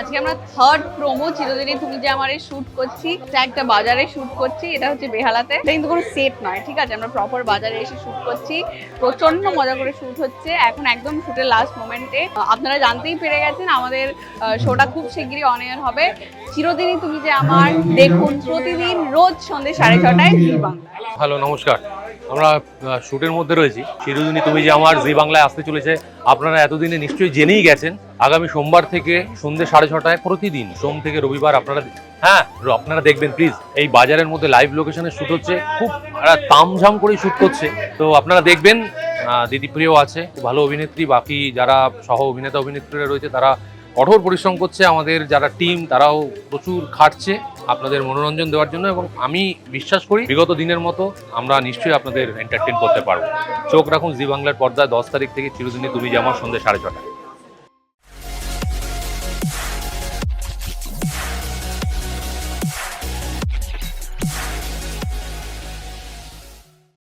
আজকে আমরা third promo চিরদিনই তুমি যে আমার শুট করছি একটা বাজারে শুট করছি, এটা হচ্ছে বেহালাতে। এটা কিন্তু কোনো সেট নয়, ঠিক আছে? আমরা প্রপার বাজারে এসে শুট করছি প্রচণ্ড মজা করে শুট হচ্ছে। এখন একদম শুটের লাস্ট মোমেন্টে আপনারা জানতেই পেরে গেছেন, আমাদের শোটা খুব শিগগিরই অন এয়ার হবে। চিরদিনই তুমি যে আমার দেখুন, প্রতিদিন রোজ সন্ধ্যে সাড়ে ছটায় জি বাংলা। হ্যালো, নমস্কার। আমরা শুটের মধ্যে রয়েছি। চিরদিনই তুমি যে আমার জি বাংলায় আসতে চলেছে, আপনারা এতদিনে নিশ্চয়ই জেনেই গেছেন। আগামী সোমবার থেকে সন্ধ্যে সাড়ে ছটায় প্রতিদিন সোম থেকে রবিবার আপনারা হ্যাঁ আপনারা দেখবেন প্লিজ এই বাজারের মধ্যে লাইভ লোকেশনে শুট হচ্ছে। খুব তামঝাম করে শুট করছে। তো আপনারা দেখবেন দিদি প্রিয় আছে, ভালো অভিনেত্রী, বাকি যারা সহ অভিনেতা অভিনেত্রীরা রয়েছে, তারা কঠোর পরিশ্রম করছে। আমাদের যারা টিম তারাও প্রচুর খাটছে আপনাদের মনোরঞ্জন দেওয়ার জন্য এবং আমি বিশ্বাস করি বিগত দিনের মতো আমরা নিশ্চয়ই আপনাদের এন্টারটেন করতে পারব। চোখ রাখুন, জি বাংলার পর্দায় দশ তারিখ থেকে চিরদিনই তুমি আমার সন্ধ্যে সাড়ে ছটা